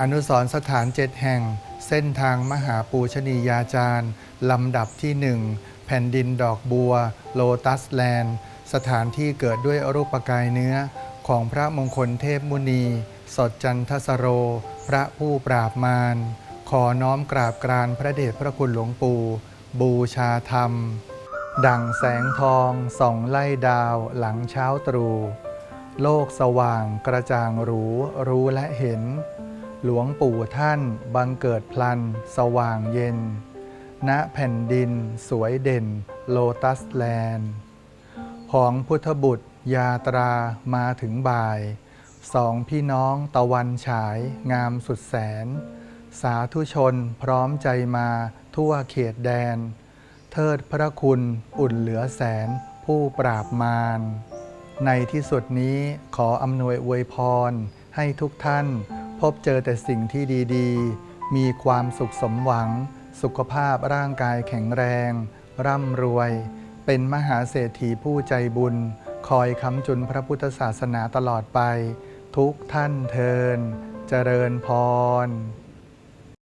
อนุสรสถานเจ็ดแห่ง เส้นทางมหาปูชนียาจารย์ ลำดับที่หนึ่งแผ่นดินดอกบัว โลตัสแลนด์ สถานที่เกิดด้วยรูปกายเนื้อ ของพระมงคลเทพมุนี สดจันทสโร พระผู้ปราบมาร ขอน้อมกราบกรานพระเดชพระคุณหลวงปู่ บูชาธรรม ดังแสงทองส่องไล่ดาวหลังเช้าตรู่โลกสว่างกระจ่างหรูรู้และเห็น หลวงปู่ท่านบังเกิดพลัน สว่างเย็น ณแผ่นดินสวยเด่นโลตัสแลนด์ของพุทธบุตรยาตรามาถึงบ่าย สองพี่น้องตะวันฉายงามสุดแสน สาธุชนพร้อมใจมาทั่วเขตแดน เทิดพระคุณอุ่นเหลือแสนผู้ปราบมาร ในที่สุดนี้ขออำนวยอวยพรให้ทุกท่าน พบเจอแต่สิ่งที่ดีๆ มีความสุขสมหวัง สุขภาพร่างกายแข็งแรง ร่ำรวย เป็นมหาเศรษฐีผู้ใจบุญ คอยค้ำจุนพระพุทธศาสนาตลอดไป ทุกท่านเทิน เจริญพร